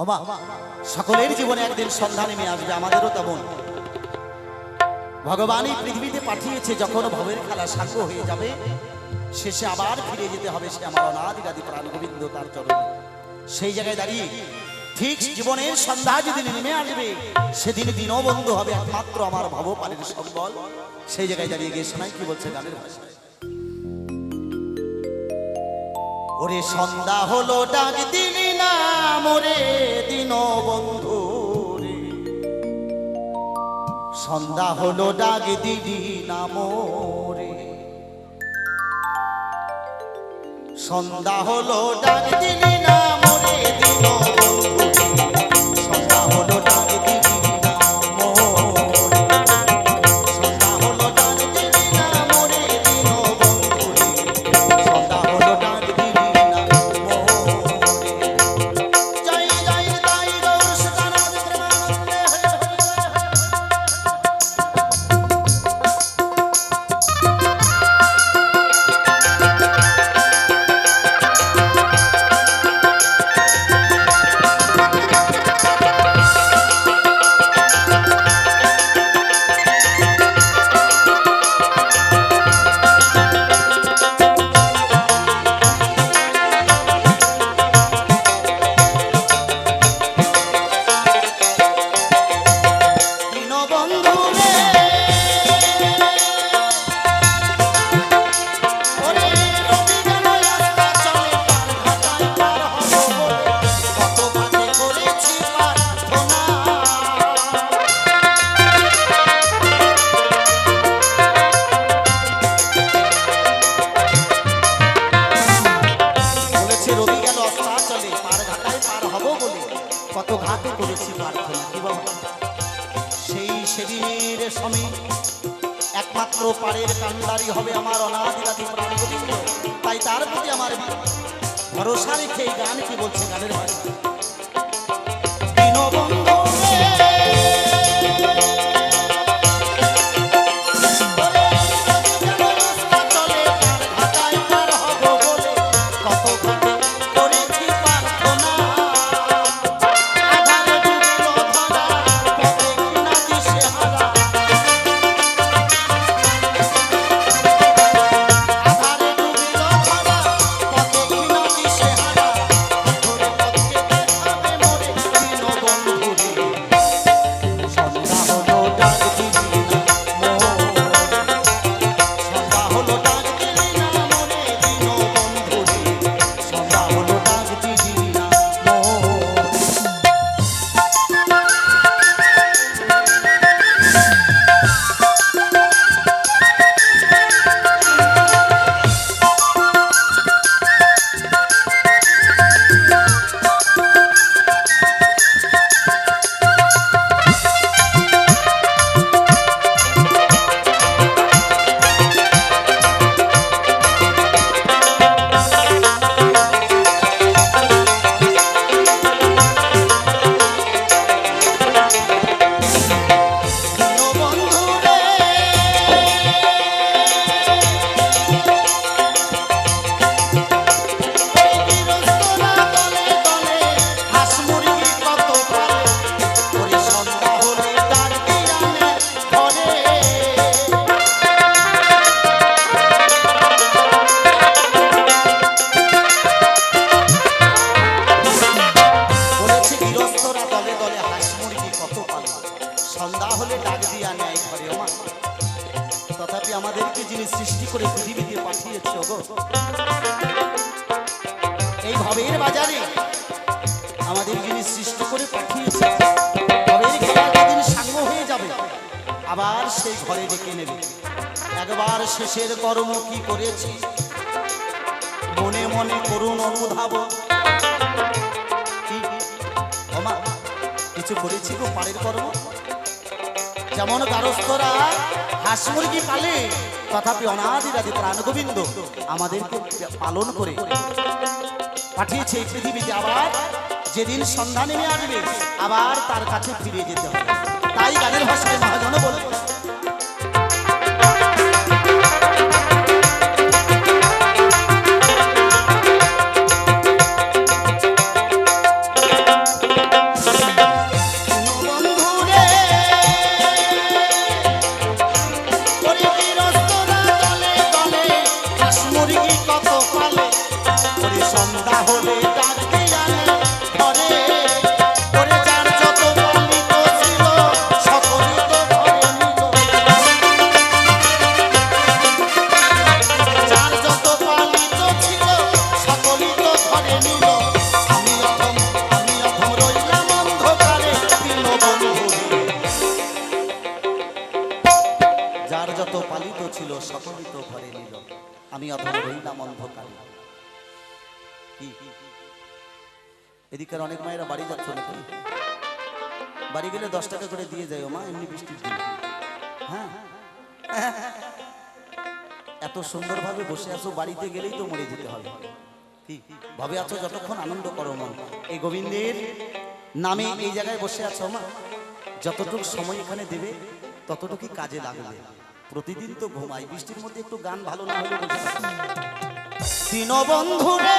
ওমা সকলের জীবনে একদিন সন্ধ্যা নেমে আসবে, আমাদেরও তেমন। ভগবানই পৃথিবীতে পাঠিয়েছে, যখন ভবের খেলা সাঙ্গ হয়ে যাবে, শেষে আবার ফিরে যেতে হবে সে আমার অনাদিরাদি প্রাণ গোবিন্দ তার চরণে। সেই জায়গায় দাঁড়িয়ে ঠিক জীবনের সন্ধ্যা যেদিন নেমে আসবে, সেদিন দিনও বন্ধু হবে একমাত্র আমার ভবপালের সম্বল। সেই জায়গায় দাঁড়িয়ে গিয়ে শোনাই কি বলছে গানের ভাষায়। ওরে সন্ধ্যা হলো, ডাক দিলি না মোরে, দিন বন্ধু রে। সন্ধ্যা হলো, ডাক দিলি না মোরে। সন্ধ্যা হলো, ডাক দিলি না সেদিনের একমাত্র পাড়ের কান্ডারি হবে আমার অনাদিরাদি প্রাণ গোবিন্দ তাই তার প্রতি আমার ভরসা রেখে এই গান কি বলছে গানের ভাষা সন্ধ্যা হলে ডাক দিয়া নেয় ঘরে, ওমা। তথাপি আমাদেরকে যিনি সৃষ্টি করে পৃথিবীতে পাঠিয়েছে গো এই ভবের বাজারে আমাদের যিনি সৃষ্টি করে পাঠিয়েছে, ভবের খেলা যেদিন সাঙ্গ হয়ে যাবে, আবার সেই ঘরে ডেকে নেবে। একবার শেষের কর্ম কি করেছি? মনে মনে করুন অনুধাবন কি কিছু করেছি গো পাড়ের কর্ম? যেমন দ্বারস্থরা হাঁস মুরগি পালে, তথাপি অনাদিবাদী প্রাণ গোবিন্দ আমাদেরকে পালন করে। পাঠিয়েছে এই পৃথিবীতে আবার, যেদিন সন্ধানে নিয়ে আসবে, আবার তার কাছে ফিরে যেতে হবে। তাই গানের ভাষায় মহাজন বলে আমি অথম রইলাম অন্ধকারে। এদিকের অনেক মায়েরা বাড়ি যাচ্ছ নাকি? বাড়ি গেলে দশ টাকা করে দিয়ে যায় মা, এমনি বৃষ্টির হ্যাঁ? এত সুন্দরভাবে বসে আছো, বাড়িতে গেলেই তো মরে যেতে হবে। ভাবে আছো, যতক্ষণ আনন্দ করো মা। এই গোবিন্দের নামে এই জায়গায় বসে আছো মা। যতটুকু সময় এখানে দেবে, ততটুকুই কাজে লাগবে। প্রতিদিন তো ঘুমাই বৃষ্টির মধ্যে একটু গান ভালো না হলে দীনবন্ধু রে!